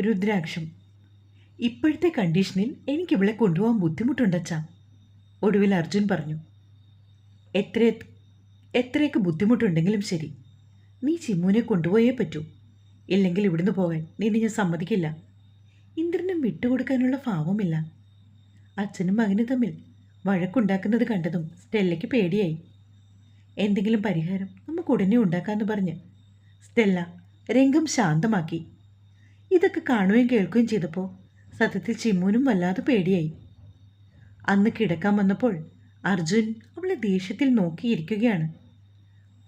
രുദ്രാക്ഷം. ഇപ്പോഴത്തെ കണ്ടീഷനിൽ എനിക്ക് എനിക്കിവളെ കൊണ്ടുപോകാൻ ബുദ്ധിമുട്ടുണ്ടച്ചാ. ഒടുവിൽ അർജുൻ പറഞ്ഞു എത്ര എത്രയൊക്കെ ബുദ്ധിമുട്ടുണ്ടെങ്കിലും ശരി. നീ ചിമ്മുവിനെ കൊണ്ടുപോയേ പറ്റൂ. ഇല്ലെങ്കിൽ ഇവിടുന്ന് പോകാൻ നിന്നെ ഞാൻ സമ്മതിക്കില്ല. ഇന്ദ്രനും വിട്ടുകൊടുക്കാനുള്ള ഭാവമില്ല അച്ഛനും മകനും തമ്മിൽ വഴക്കുണ്ടാക്കുന്നത് കണ്ടതും സ്റ്റെല്ലയ്ക്ക് പേടിയായി. എന്തെങ്കിലും പരിഹാരം നമുക്ക് ഉടനെ ഉണ്ടാക്കാമെന്ന് പറഞ്ഞ് സ്റ്റെല്ല രംഗം ശാന്തമാക്കി. ഇതൊക്കെ കാണുകയും കേൾക്കുകയും ചെയ്തപ്പോൾ സത്യത്തിൽ ചിമ്മുനും വല്ലാതെ പേടിയായി. അന്ന് കിടക്കാൻ വന്നപ്പോൾ അർജുൻ അവളെ ദേഷ്യത്തിൽ നോക്കിയിരിക്കുകയാണ്.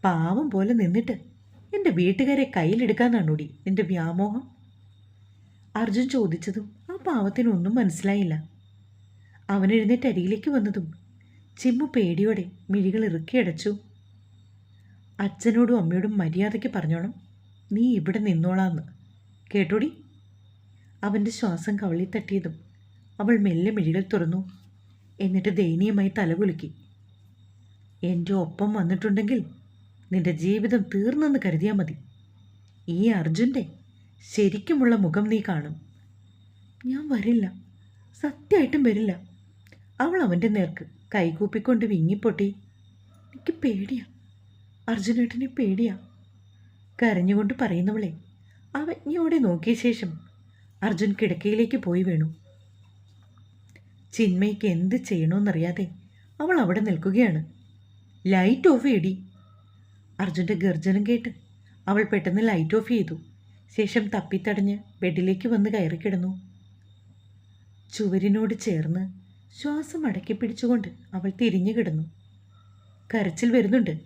പാവം പോലെ നിന്നിട്ട് എന്റെ വീട്ടുകാരെ കയ്യിലെടുക്കാൻ നടുടി എന്റെ വ്യാമോഹം? അർജുൻ ചോദിച്ചതും ആ പാവത്തിനൊന്നും മനസ്സിലായില്ല. അവൻ എഴുന്നേറ്റ് അരികിലേക്ക് വന്നതും ചിമ്മു പേടിയോടെ മിഴികൾ ഇറുക്കിയടച്ചു അച്ഛനോടും അമ്മയോടും മര്യാദയ്ക്ക് പറഞ്ഞോണം നീ ഇവിടെ നിന്നോളാന്ന്. കേട്ടോടി? അവന്റെ ശ്വാസം കവളി തട്ടിയതും അവൾ മെല്ലെ മിഴികൾ തുറന്നു. എന്നിട്ട് ദയനീയമായി തലകുലുക്കി എന്റെ ഒപ്പം വന്നിട്ടുണ്ടെങ്കിൽ നിന്റെ ജീവിതം തീർന്നെന്ന് കരുതിയാൽ മതി. ഈ അർജുന്റെ ശരിക്കുമുള്ള മുഖം നീ കാണും. ഞാൻ വരില്ല. സത്യമായിട്ടും വരില്ല. അവൾ അവന്റെ നേർക്ക് കൈകൂപ്പിക്കൊണ്ട് വിങ്ങിപ്പൊട്ടി. എനിക്ക് പേടിയാ. അർജുനേട്ടനെ പേടിയാ. കരഞ്ഞുകൊണ്ട് പറയുന്നവളെ അവജ്ഞയോടെ നോക്കിയ ശേഷം അർജുൻ കിടക്കയിലേക്ക് പോയി വീണു. ചിന്മയ്ക്ക് എന്ത് ചെയ്യണമെന്നറിയാതെ അവൾ അവിടെ നിൽക്കുകയാണ്. ലൈറ്റ് ഓഫ് ചെയ്യടി. അർജുന്റെ ഗർജനം കേട്ട് അവൾ പെട്ടെന്ന് ലൈറ്റ് ഓഫ് ചെയ്തു. ശേഷം തപ്പിത്തടഞ്ഞ് ബെഡിലേക്ക് വന്ന് കയറി കിടന്നു. ചുവരിനോട് ചേർന്ന് ശ്വാസം അടക്കി പിടിച്ചുകൊണ്ട് അവൾ തിരിഞ്ഞു കിടന്നു. കരച്ചിൽ വരുന്നുണ്ട്.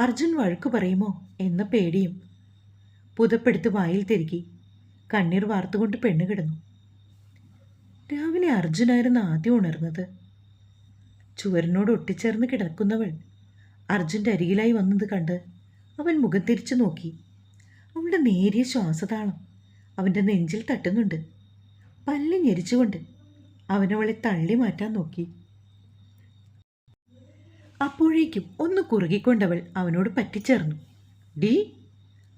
അർജുൻ വഴക്കു പറയുമോ എന്ന പേടിയും പുതപ്പെടുത്ത് വായിൽ തിരുകി കണ്ണീർ വാർത്തുകൊണ്ട് പെണ്ണ് കിടന്നു. രാവിലെ അർജുനായിരുന്നു ആദ്യം ഉണർന്നത്. ചുവരിനോട് ഒട്ടിച്ചേർന്ന് കിടക്കുന്നവൾ അർജുന്റെ അരികിലായി വന്നത് കണ്ട് അവൻ മുഖം തിരിച്ചു നോക്കി. അവളുടെ നേരിയ ശ്വാസതാളം അവന്റെ നെഞ്ചിൽ തട്ടുന്നുണ്ട്. പല്ല് ഞെരിച്ചുകൊണ്ട് അവനവളെ തള്ളി മാറ്റാൻ നോക്കി. അപ്പോഴേക്കും ഒന്ന് കുറുകിക്കൊണ്ടവൾ അവനോട് പറ്റിച്ചേർന്നു. ഡീ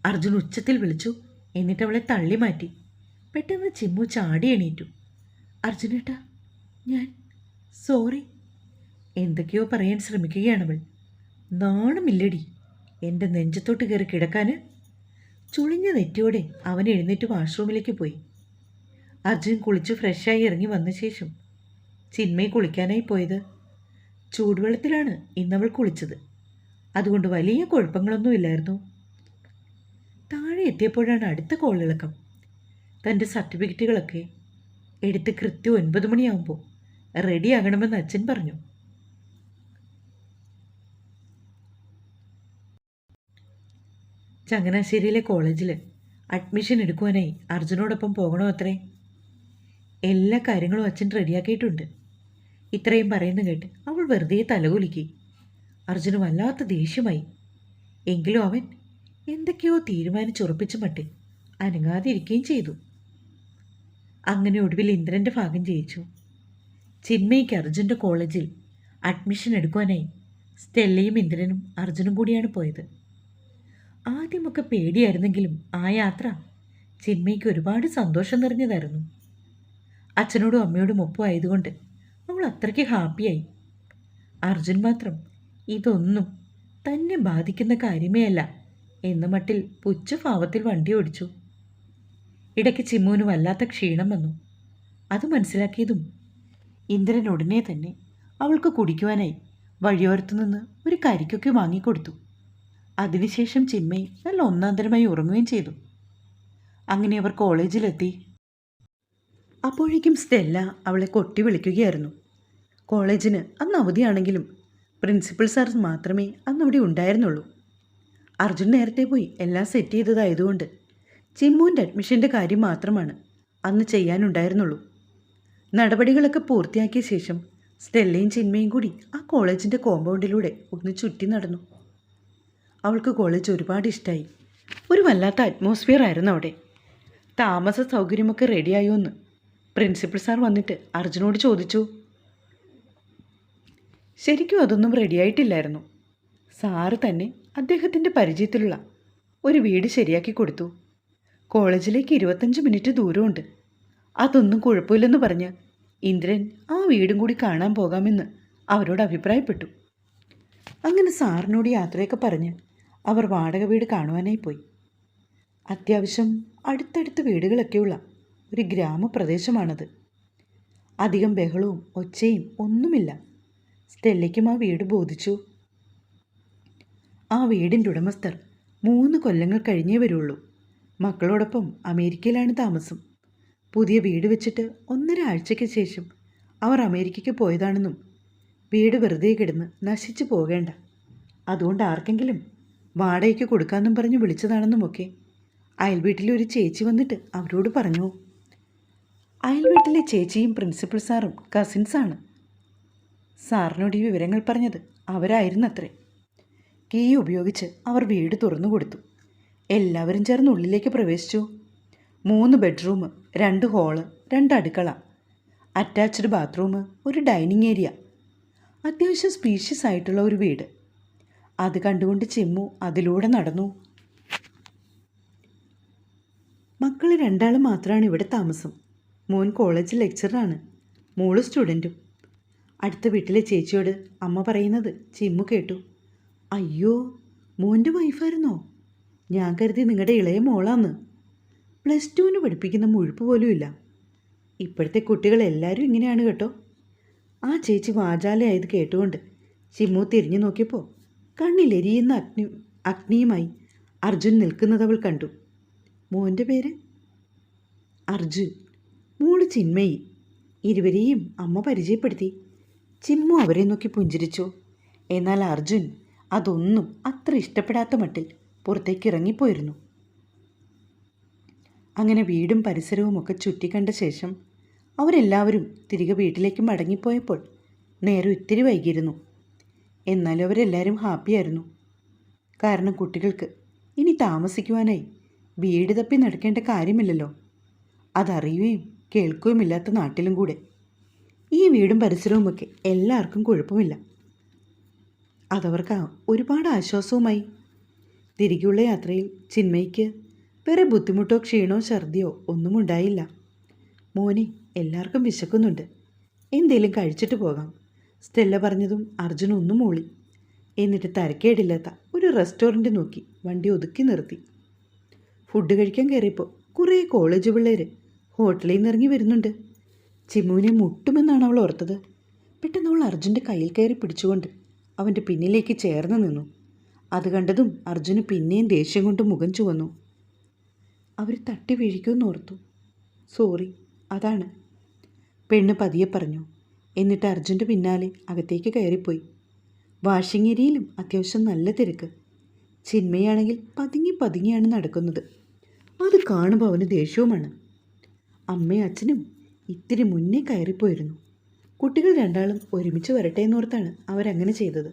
അർജുൻ ഉച്ചത്തിൽ വിളിച്ചു. എന്നിട്ട് അവളെ തള്ളി മാറ്റി. പെട്ടെന്ന് ചിമ്മു ചാടി എണീറ്റു. അർജുനേട്ടാ ഞാൻ സോറി. എന്തൊക്കെയോ പറയാൻ ശ്രമിക്കുകയാണവൾ നാണമില്ലടി. എന്റെ നെഞ്ചത്തോട്ട് കയറി കിടക്കാൻ. ചുളിഞ്ഞ നെറ്റിയോടെ അവൻ എഴുന്നേറ്റ് വാഷ്റൂമിലേക്ക് പോയി. അർജുൻ കുളിച്ച് ഫ്രഷായി ഇറങ്ങി വന്ന ശേഷം ചിന്മയി കുളിക്കാനായി പോയത്. ചൂടുവെള്ളത്തിലാണ് ഇന്നവൾ കുളിച്ചത്. അതുകൊണ്ട് വലിയ കുഴപ്പങ്ങളൊന്നുമില്ലായിരുന്നു താഴെ എത്തിയപ്പോഴാണ് അടുത്ത കോളിളക്കം തന്റെ സർട്ടിഫിക്കറ്റുകളൊക്കെ എടുത്ത് കൃത്യം ഒൻപത് മണിയാകുമ്പോൾ റെഡിയാകണമെന്ന് അച്ഛൻ പറഞ്ഞു. ചങ്ങനാശ്ശേരിയിലെ കോളേജിൽ അഡ്മിഷൻ എടുക്കുവാനായി അർജുനോടൊപ്പം പോകണോ അത്രേ? എല്ലാ കാര്യങ്ങളും അച്ഛൻ റെഡിയാക്കിയിട്ടുണ്ട് ഇത്രയും പറയുന്ന കേട്ട് അവൾ വെറുതെ തലകുലുക്കി. അർജുന് വല്ലാത്ത ദേഷ്യമായി. എങ്കിലും അവൻ എന്തൊക്കെയോ തീരുമാനിച്ചുറപ്പിച്ചു മട്ടിൽ അനങ്ങാതിരിക്കുകയും ചെയ്തു. അങ്ങനെ ഒടുവിൽ ഇന്ദ്രന്റെ ഭാഗം ജയിച്ചു. ചിന്മയ്ക്ക് അർജുന്റെ കോളേജിൽ അഡ്മിഷൻ എടുക്കുവാനായി സ്റ്റെല്ലയും ഇന്ദ്രനും അർജുനും കൂടിയാണ് പോയത്. ആദ്യമൊക്കെ പേടിയായിരുന്നെങ്കിലും ആ യാത്ര ചിന്മയ്ക്ക് ഒരുപാട് സന്തോഷം നിറഞ്ഞതായിരുന്നു. അച്ഛനോടും അമ്മയോടും ഒപ്പം ആയതുകൊണ്ട് അവൾ അത്രയ്ക്ക് ഹാപ്പിയായി. അർജുൻ മാത്രം ഇതൊന്നും തന്നെ ബാധിക്കുന്ന കാര്യമേ അല്ല എന്ന മട്ടിൽ പുച്ഛഭാവത്തിൽ വണ്ടി ഓടിച്ചു. ഇടയ്ക്ക് ചിമ്മുവിന് വല്ലാത്ത ക്ഷീണം വന്നു. അത് മനസ്സിലാക്കിയതും ഇന്ദ്രൻ ഉടനെ തന്നെ അവൾക്ക് കുടിക്കുവാനായി വഴിയോരത്തു നിന്ന് ഒരു കരിക്കൊക്കെ വാങ്ങിക്കൊടുത്തു. അതിനുശേഷം ചിമ്മയെ നല്ല ഒന്നാന്തരമായി ഉറങ്ങുകയും ചെയ്തു. അങ്ങനെ അവർ കോളേജിലെത്തി. അപ്പോഴേക്കും സ്റ്റെല്ല അവളെ കൊട്ടി വിളിക്കുകയായിരുന്നു. കോളേജിന് അന്ന് അവധിയാണെങ്കിലും പ്രിൻസിപ്പൽ സാർ മാത്രമേ അന്നവിടെ ഉണ്ടായിരുന്നുള്ളൂ. അർജുൻ നേരത്തെ പോയി. എല്ലാം സെറ്റ് ചെയ്തതായതുകൊണ്ട് ചിമ്മുവിന്റെ അഡ്മിഷന്റെ കാര്യം മാത്രമാണ് അന്ന് ചെയ്യാനുണ്ടായിരുന്നുള്ളൂ. നടപടികളൊക്കെ പൂർത്തിയാക്കിയ ശേഷം സ്റ്റെല്ലയും ചിന്മയും കൂടി ആ കോളേജിന്റെ കോമ്പൗണ്ടിലൂടെ ഒന്ന് ചുറ്റി നടന്നു. അവൾക്ക് കോളേജ് ഒരുപാട് ഇഷ്ടമായി ഒരു വല്ലാത്ത അറ്റ്മോസ്ഫിയർ ആയിരുന്നു അവിടെ. താമസ സൗകര്യമൊക്കെ റെഡിയായോ എന്ന് പ്രിൻസിപ്പൽ സാർ വന്നിട്ട് അർജുനോട് ചോദിച്ചു. ശരിക്കും അതൊന്നും റെഡിയായിട്ടില്ലായിരുന്നു സാറ് തന്നെ അദ്ദേഹത്തിന്റെ പരിചയത്തിലുള്ള ഒരു വീട് ശരിയാക്കി കൊടുത്തു. കോളേജിലേക്ക് ഇരുപത്തഞ്ച് മിനിറ്റ് ദൂരമുണ്ട്. അതൊന്നും കുഴപ്പമില്ലെന്ന് പറഞ്ഞ് ഇന്ദ്രൻ ആ വീടും കൂടി കാണാൻ പോകാമെന്ന് അവരോട് അഭിപ്രായപ്പെട്ടു. അങ്ങനെ സാറിനോട് യാത്രയൊക്കെ പറഞ്ഞ് അവർ വാടക വീട് കാണുവാനായി പോയി. അത്യാവശ്യം അടുത്തടുത്ത് വീടുകളൊക്കെയുള്ള ഒരു ഗ്രാമപ്രദേശമാണത്. അധികം ബഹളവും ഒച്ചയും ഒന്നുമില്ല. സ്റ്റെല്ലയ്ക്കും ആ വീട് ബോധിച്ചു. ആ വീടിന്റെ ഉടമസ്ഥർ മൂന്ന് കൊല്ലങ്ങൾ കഴിഞ്ഞേ വരുള്ളൂ. മക്കളോടൊപ്പം അമേരിക്കയിലാണ് താമസം. പുതിയ വീട് വെച്ചിട്ട് ഒന്നര ആഴ്ചയ്ക്ക് ശേഷം അവർ അമേരിക്കയ്ക്ക് പോയതാണെന്നും വീട് വെറുതെ കിടന്ന് നശിച്ചു പോകേണ്ട. അതുകൊണ്ട് ആർക്കെങ്കിലും വാടകയ്ക്ക് കൊടുക്കാമെന്നും പറഞ്ഞ് വിളിച്ചതാണെന്നുമൊക്കെ അയൽവീട്ടിലെ ഒരു ചേച്ചി വന്നിട്ട് അവരോട് പറഞ്ഞു. അയൽവീട്ടിലെ ചേച്ചിയും പ്രിൻസിപ്പൽ സാറും കസിൻസാണ്. സാറിനോട് ഈ വിവരങ്ങൾ പറഞ്ഞത് അവരായിരുന്നത്രേ. കീ ഉപയോഗിച്ച് അവർ വീട് തുറന്നു കൊടുത്തു. എല്ലാവരും ചേർന്ന് ഉള്ളിലേക്ക് പ്രവേശിച്ചു. മൂന്ന് ബെഡ്റൂം രണ്ട് ഹോൾ രണ്ട് അടുക്കള അറ്റാച്ച്ഡ് ബാത്റൂം ഒരു ഡൈനിങ് ഏരിയ. അത്യാവശ്യം സ്പീഷ്യസ് ആയിട്ടുള്ള ഒരു വീട്. അത് കണ്ടുകൊണ്ട് ചെമ്മു അതിലൂടെ നടന്നു. മക്കൾ രണ്ടാളും മാത്രമാണ് ഇവിടെ താമസം. മോൻ കോളേജ് ലെക്ചറാണ്. മോൾ സ്റ്റുഡന്റും അടുത്ത വീട്ടിലെ ചേച്ചിയോട് അമ്മ പറയുന്നത് ചിമ്മു കേട്ടു. അയ്യോ മോന്റെ വൈഫായിരുന്നോ ഞാൻ കരുതി നിങ്ങളുടെ ഇളയ മോളാന്ന്. പ്ലസ് ടുവിന് പഠിപ്പിക്കുന്ന മുഴുപ്പ് പോലുമില്ല ഇപ്പോഴത്തെ കുട്ടികളെല്ലാവരും ഇങ്ങനെയാണ് കേട്ടോ. ആ ചേച്ചി വാചാലയായത് കേട്ടുകൊണ്ട് ചിമ്മു തിരിഞ്ഞു നോക്കിയപ്പോൾ കണ്ണിലെരിയുന്ന അഗ്നി അഗ്നിയുമായി അർജുൻ നിൽക്കുന്നത് അവൾ കണ്ടു. മോന്റെ പേര്? അർജുൻ. മോൾ ചിന്മയി. ഇരുവരെയും അമ്മ പരിചയപ്പെടുത്തി. ചിമ്മു അവരെ നോക്കി പുഞ്ചിരിച്ചു. എന്നാൽ അർജുൻ അതൊന്നും അത്ര ഇഷ്ടപ്പെടാത്ത മട്ടിൽ പുറത്തേക്ക് ഇറങ്ങിപ്പോയിരുന്നു. അങ്ങനെ വീടും പരിസരവും ഒക്കെ ചുറ്റിക്കണ്ട ശേഷം അവരെല്ലാവരും തിരികെ വീട്ടിലേക്ക് മടങ്ങിപ്പോയപ്പോൾ നേരം ഇത്തിരി വൈകിയിരുന്നു. എന്നാലും അവരെല്ലാവരും ഹാപ്പിയായിരുന്നു കാരണം കുട്ടികൾക്ക് ഇനി താമസിക്കുവാനായി വീട് തപ്പി നടക്കേണ്ട കാര്യമില്ലല്ലോ. അതറിയുകയും കേൾക്കുകയുമില്ലാത്ത നാട്ടിലും കൂടെ. ഈ വീടും പരിസരവുമൊക്കെ എല്ലാവർക്കും കുഴപ്പമില്ല. അതവർക്ക് ഒരുപാട് ആശ്വാസവുമായി. തിരികെയുള്ള യാത്രയിൽ ചിന്മയ്ക്ക് വേറെ ബുദ്ധിമുട്ടോ ക്ഷീണോ ഛർദിയോ ഒന്നും ഉണ്ടായില്ല മോനെ എല്ലാവർക്കും വിശക്കുന്നുണ്ട്. എന്തേലും കഴിച്ചിട്ട് പോകാം. സ്റ്റെല്ല പറഞ്ഞതും അർജുൻ ഒന്നും മൂളി. എന്നിട്ട് തരക്കേടില്ലാത്ത ഒരു റെസ്റ്റോറന്റ് നോക്കി വണ്ടി ഒതുക്കി നിർത്തി. ഫുഡ് കഴിക്കാൻ കയറിയപ്പോൾ കുറേ കോളേജ് പിള്ളേർ ഹോട്ടലിൽ നിന്ന് ഇറങ്ങി വരുന്നുണ്ട്. ചിമ്മുവിനെ മുട്ടുമെന്നാണ് അവൾ ഓർത്തത്. പെട്ടെന്ന് അവൾ അർജുന്റെ കയ്യിൽ കയറി പിടിച്ചുകൊണ്ട് അവന്റെ പിന്നിലേക്ക് ചേർന്ന് നിന്നു. അത് കണ്ടതും അർജുന് പിന്നെയും ദേഷ്യം കൊണ്ട് മുഖം ചുവന്നു. അവർ തട്ടി വീഴിക്കുമെന്ന് ഓർത്തു. സോറി അതാണ് പെണ്ണ് പതിയെ പറഞ്ഞു. എന്നിട്ട് അർജുന്റെ പിന്നാലെ അകത്തേക്ക് കയറിപ്പോയി. വാഷിംഗ് അത്യാവശ്യം നല്ല തിരക്ക്. ചിന്മയാണെങ്കിൽ പതുങ്ങി പതുങ്ങിയാണ് നടക്കുന്നത്. അത് കാണുമ്പോൾ അവന് ദേഷ്യവുമാണ്. അമ്മയും അച്ഛനും ഇത്തിരി മുന്നേ കയറിപ്പോയിരുന്നു. കുട്ടികൾ രണ്ടാളും ഒരുമിച്ച് വരട്ടെ എന്നോർത്താണ് അവരങ്ങനെ ചെയ്തത്.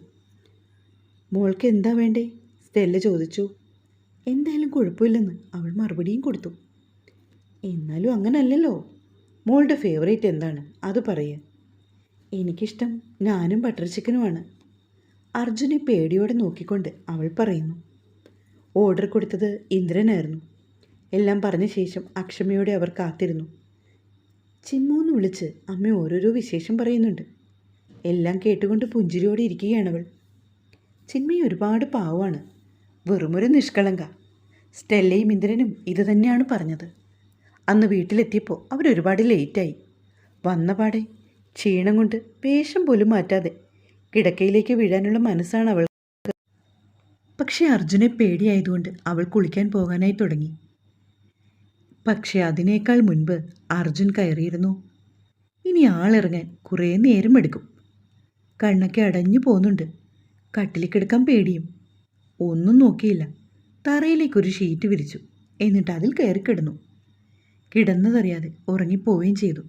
മോൾക്ക് എന്താ വേണ്ടേ? സ്റ്റെല്ല ചോദിച്ചു. എന്തായാലും കുഴപ്പമില്ലെന്ന് അവൾ മറുപടിയും കൊടുത്തു. എന്നാലും അങ്ങനല്ലല്ലോ. മോളുടെ ഫേവറേറ്റ് എന്താണ്? അത് പറയേ. എനിക്കിഷ്ടം ഞാനും ബട്ടർ ചിക്കനുമാണ്. അർജുനെ പേടിയോടെ നോക്കിക്കൊണ്ട് അവൾ പറയുന്നു. ഓർഡർ കൊടുത്തത് ഇന്ദ്രനായിരുന്നു. എല്ലാം പറഞ്ഞ ശേഷം അക്ഷമയോടെ അവർ കാത്തിരുന്നു. ചിമ്മൂന്ന് വിളിച്ച് അമ്മ ഓരോരോ വിശേഷം പറയുന്നുണ്ട്. എല്ലാം കേട്ടുകൊണ്ട് പുഞ്ചിരിയോടെ ഇരിക്കുകയാണവൾ ചിന്മയി ഒരുപാട് പാവമാണ് വെറുമൊരു നിഷ്കളങ്ക. സ്റ്റെല്ലയും ഇന്ദ്രനും ഇത് തന്നെയാണ് പറഞ്ഞത്. അന്ന് വീട്ടിലെത്തിയപ്പോൾ അവരൊരുപാട് ലേറ്റായി. വന്നപാടെ ക്ഷീണം കൊണ്ട് വേഷം പോലും മാറ്റാതെ കിടക്കയിലേക്ക് വീഴാനുള്ള മനസ്സാണ് അവൾ പക്ഷേ അർജുനെ പേടിയായതുകൊണ്ട് അവൾ കുളിക്കാൻ പോകാനായി തുടങ്ങി. പക്ഷേ അതിനേക്കാൾ മുൻപ് അർജുൻ കയറിയിരുന്നു. ഇനി ആളിറങ്ങാൻ കുറേ നേരം എടുക്കും. കണ്ണൊക്കെ അടഞ്ഞു പോകുന്നുണ്ട്. കട്ടിലിൽ കിടക്കാൻ പേടിയും. ഒന്നും നോക്കിയില്ല. തറയിലേക്കൊരു ഷീറ്റ് വിരിച്ചു. എന്നിട്ട് അതിൽ കയറി കിടന്നു. കിടന്നതറിയാതെ ഉറങ്ങിപ്പോവുകയും ചെയ്തു.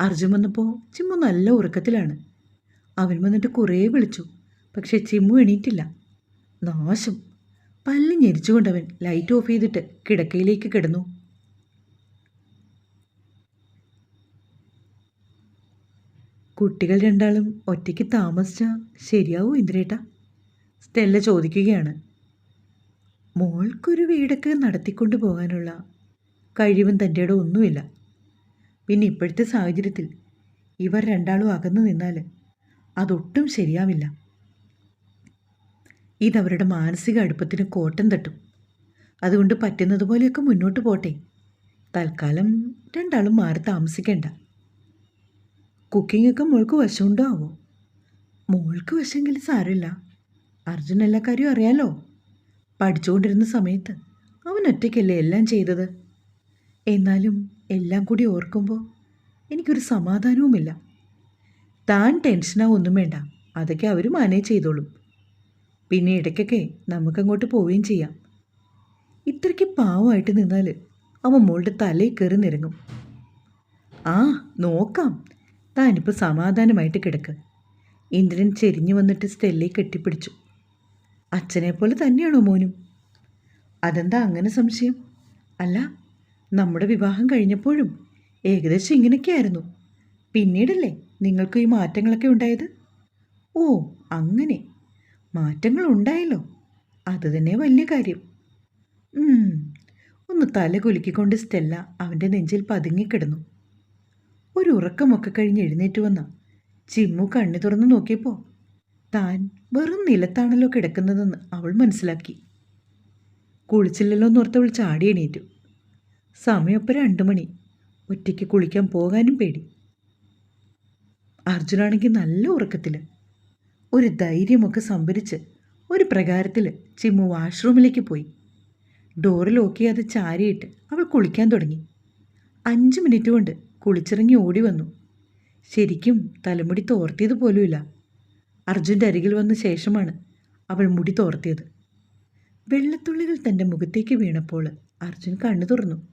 അർജുൻ വന്നപ്പോൾ ചിമ്മു നല്ല ഉറക്കത്തിലാണ്. അവൻ വന്നിട്ട് കുറേ വിളിച്ചു. പക്ഷെ ചിമ്മു എണീറ്റില്ല. നാശം. പല്ല് ഞെരിച്ചുകൊണ്ടവൻ ലൈറ്റ് ഓഫ് ചെയ്തിട്ട് കിടക്കയിലേക്ക് കിടന്നു. കുട്ടികൾ രണ്ടാളും ഒറ്റയ്ക്ക് താമസിച്ചാൽ ശരിയാവൂ ഇന്ദ്രേട്ട? സ്റ്റെല്ല ചോദിക്കുകയാണ്. മോൾക്കൊരു വീടൊക്കെ നടത്തിക്കൊണ്ടു പോകാനുള്ള കഴിവും തന്റെ ഇടം ഒന്നുമില്ല. പിന്നെ ഇപ്പോഴത്തെ സാഹചര്യത്തിൽ ഇവർ രണ്ടാളും അകന്നു നിന്നാൽ അതൊട്ടും ശരിയാവില്ല. ഇതവരുടെ മാനസിക അടുപ്പത്തിന് കോട്ടം തട്ടും. അതുകൊണ്ട് പറ്റുന്നതുപോലെയൊക്കെ മുന്നോട്ട് പോട്ടെ. തൽക്കാലം രണ്ടാളും മാറി താമസിക്കണ്ട. കുക്കിംഗ് ഒക്കെ മോൾക്ക് വശമുണ്ടോ ആവോ മോൾക്ക് വശമെങ്കിൽ സാരമില്ല. അർജുൻ എല്ലാ കാര്യവും അറിയാലോ? പഠിച്ചുകൊണ്ടിരുന്ന സമയത്ത് അവൻ ഒറ്റയ്ക്കല്ലേ എല്ലാം ചെയ്തത്. എന്നാലും എല്ലാം കൂടി ഓർക്കുമ്പോൾ എനിക്കൊരു സമാധാനവുമില്ല. താൻ ടെൻഷനാവൊന്നും വേണ്ട. അതൊക്കെ അവർ മാനേജ് ചെയ്തോളും. പിന്നെ ഇടയ്ക്കൊക്കെ നമുക്കങ്ങോട്ട് പോവുകയും ചെയ്യാം. ഇത്രയ്ക്ക് പാവമായിട്ട് നിന്നാൽ അവൻ മോളുടെ തലയിൽ കയറി നിരങ്ങും. ആ നോക്കാം. താനിപ്പോൾ സമാധാനമായിട്ട് കിടക്ക്. ഇന്ദ്രൻ ചെരിഞ്ഞു വന്നിട്ട് സ്റ്റെല്ലയെ കെട്ടിപ്പിടിച്ചു. അച്ഛനെ പോലെ തന്നെയാണോ മോനും? അതെന്താ അങ്ങനെ സംശയം? അല്ല നമ്മുടെ വിവാഹം കഴിഞ്ഞപ്പോഴും ഏകദേശം ഇങ്ങനെയൊക്കെയായിരുന്നു. പിന്നീടല്ലേ നിങ്ങൾക്ക് ഈ മാറ്റങ്ങളൊക്കെ ഉണ്ടായത്? ഓ അങ്ങനെ. മാറ്റങ്ങൾ ഉണ്ടായല്ലോ. അത് തന്നെ വലിയ കാര്യം. ഒന്ന് തല കുലുക്കിക്കൊണ്ട് സ്റ്റെല്ല അവന്റെ നെഞ്ചിൽ പതുങ്ങിക്കിടന്നു. ഒരു ഉറക്കമൊക്കെ കഴിഞ്ഞ് എഴുന്നേറ്റ് വന്ന. ചിമ്മു കണ്ണു തുറന്നു നോക്കിയപ്പോൾ താൻ വെറും നിലത്താണല്ലോ കിടക്കുന്നതെന്ന് അവൾ മനസ്സിലാക്കി. കുളിച്ചില്ലല്ലോ എന്ന് എന്നോർത്തവൾ ചാടി എണീറ്റു. സമയപ്പം രണ്ടു മണി. ഒറ്റയ്ക്ക് കുളിക്കാൻ പോകാനും പേടി. അർജുനാണെങ്കിൽ നല്ല ഉറക്കത്തിൽ ഒരു ധൈര്യമൊക്കെ സംഭരിച്ച് ഒരു പ്രകാരത്തിൽ ചിമ്മു വാഷ്റൂമിലേക്ക് പോയി. ഡോറ് ലോക്ക് ചെയ്യാതെ ചാരിയിട്ട് അവൾ കുളിക്കാൻ തുടങ്ങി. അഞ്ച് മിനിറ്റ് കൊണ്ട് കുളിച്ചിറങ്ങി ഓടി വന്നു. ശരിക്കും തലമുടി തോർത്തിയത് പോലുമില്ല. അർജുന്റെ അരികിൽ വന്ന ശേഷമാണ് അവൾ മുടി തോർത്തിയത്. വെള്ളത്തുള്ളികൾ തന്റെ മുഖത്തേക്ക് വീണപ്പോൾ അർജുൻ കണ്ണു തുറന്നു.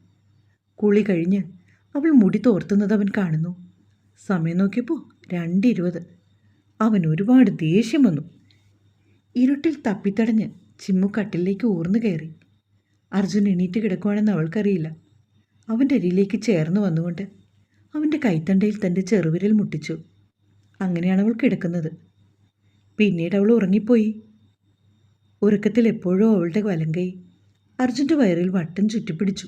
കുളി കഴിഞ്ഞ് അവൾ മുടി തോർത്തുന്നത് അവൻ കാണുന്നു. സമയം നോക്കിയപ്പോൾ രണ്ടിരുപത്. അവൻ ഒരുപാട് ദേഷ്യം വന്നു. ഇരുട്ടിൽ തപ്പിത്തടഞ്ഞ് ചിമ്മു കട്ടിലേക്ക് ഊർന്നു കയറി. അർജുൻ എണീറ്റ് കിടക്കുവാണെന്ന് അവൾക്കറിയില്ല. അവന്റെ അരിയിലേക്ക് ചേർന്ന് വന്നുകൊണ്ട് അവന്റെ കൈത്തണ്ടയിൽ തന്റെ ചെറുവിരൽ മുട്ടിച്ചു. അങ്ങനെയാണ് അവൾ കിടക്കുന്നത്. പിന്നീട് അവൾ ഉറങ്ങിപ്പോയി. ഉറക്കത്തിൽ എപ്പോഴും അവളുടെ വലങ്കൈ അർജുന്റെ വയറിൽ വട്ടം ചുറ്റിപ്പിടിച്ചു.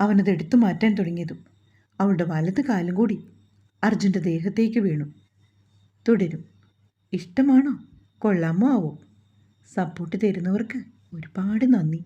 അവനത് എടുത്തു മാറ്റാൻ തുടങ്ങിയതും അവളുടെ വലത് കാലും കൂടി അർജുന്റെ ദേഹത്തേക്ക് വീണു. തുടരും. ഇഷ്ടമാണോ? കൊള്ളാമോ ആവോ? സപ്പോർട്ട് തരുന്നവർക്ക് ഒരുപാട് നന്ദി.